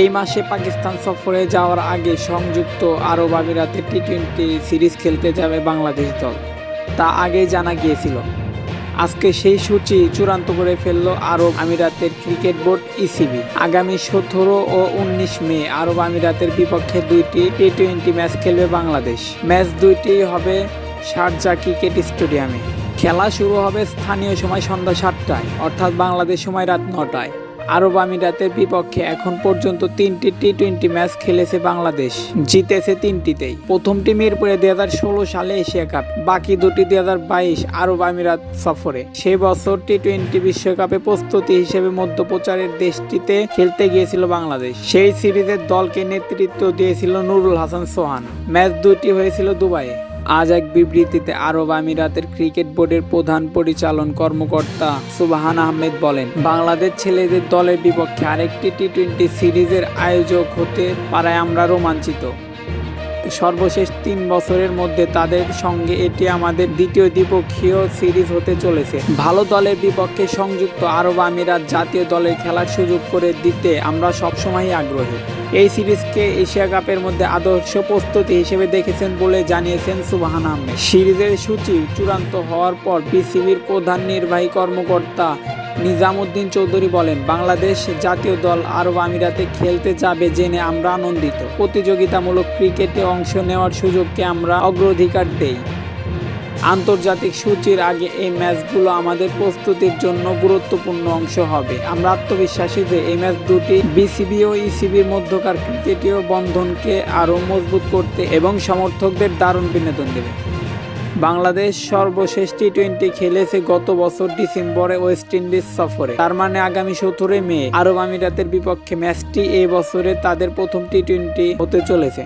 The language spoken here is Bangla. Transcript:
এই মাসে পাকিস্তান সফরে যাওয়ার আগে সংযুক্ত আরব আমিরাতে টি টোয়েন্টি সিরিজ খেলতে যাবে বাংলাদেশ দল। তা আগেই জানা গিয়েছিল। আজকে সেই সূচি চূড়ান্ত করে ফেলল আরব আমিরাতের ক্রিকেট বোর্ড ইসিবি। আগামী সতেরো ও উনিশ মে আরব আমিরাতের বিপক্ষে দুইটি টি টোয়েন্টি ম্যাচ খেলবে বাংলাদেশ। ম্যাচ দুইটি হবে শারজা ক্রিকেট স্টেডিয়ামে। খেলা শুরু হবে স্থানীয় সময় সন্ধ্যা সাতটায়, অর্থাৎ বাংলাদেশ সময় রাত নটায়। আরব আমিরাতের বিপক্ষে এখন পর্যন্ত তিনটি টি টোয়েন্টি ম্যাচ খেলেছে বাংলাদেশ। জিতেছে তিনটিতেই। প্রথমটি মিরপুরে দুই হাজার ষোলো সালে এশিয়া কাপ, বাকি দুটি দুই হাজার বাইশ আরব আমিরাত সফরে। সে বছর টি টোয়েন্টি বিশ্বকাপে প্রস্তুতি হিসেবে মধ্যপ্রচারের দেশটিতে খেলতে গিয়েছিল বাংলাদেশ। সেই সিরিজের দলকে নেতৃত্ব দিয়েছিল নুরুল হাসান সোহান। ম্যাচ দুটি হয়েছিল দুবাইয়ে। আজ এক বিবৃতিতে আরব আমিরাতের ক্রিকেট বোর্ডের প্রধান পরিচালন কর্মকর্তা সুবাহান আহমেদ বলেন, বাংলাদেশ ছেলেদের দলের বিপক্ষে আরেকটি টি টোয়েন্টি সিরিজের আয়োজক হতে পারায় আমরা রোমাঞ্চিত। সর্বশেষ তিন বছরের মধ্যে তাদের সঙ্গে এটি আমাদের দ্বিতীয় দ্বিপক্ষীয় সিরিজ হতে চলেছে। ভালো দলের বিপক্ষে সংযুক্ত আরব আমিরাত জাতীয় দলের খেলার সুযোগ করে দিতে আমরা সবসময়ই আগ্রহী। এই সিরিজকে এশিয়া কাপের মধ্যে আদর্শ প্রস্তুতি হিসেবে দেখেছেন বলে জানিয়েছেন সুবাহান আহমেদ। সিরিজের সূচি চূড়ান্ত হওয়ার পর বিসিবির প্রধান নির্বাহী কর্মকর্তা নিজামুদ্দিন চৌধুরী বলেন, বাংলাদেশ জাতীয় দল আরব আমিরাতে খেলতে যাবে জেনে আমরা আনন্দিত। প্রতিযোগিতামূলক ক্রিকেটে অংশ নেওয়ার সুযোগকে আমরা অগ্রাধিকার দেই। আন্তর্জাতিক সূচির আগে এই ম্যাচগুলো আমাদের প্রস্তুতির জন্য গুরুত্বপূর্ণ অংশ হবে। আমরা আত্মবিশ্বাসী যে এই ম্যাচ দুটি বিসিবি ও ইসিবির মধ্যকার ক্রিকেটীয় বন্ধনকে আরও মজবুত করতে এবং সমর্থকদের দারুণ বিনোদন দেবে। বাংলাদেশ সর্বশেষ টি টোয়েন্টি খেলেছে গত বছর ডিসেম্বরে ওয়েস্ট ইন্ডিজ সফরে। তার মানে আগামী সতেরোই মে আরব আমিরাতের বিপক্ষে ম্যাচটি এ বছরে তাদের প্রথম টি টোয়েন্টি হতে চলেছে।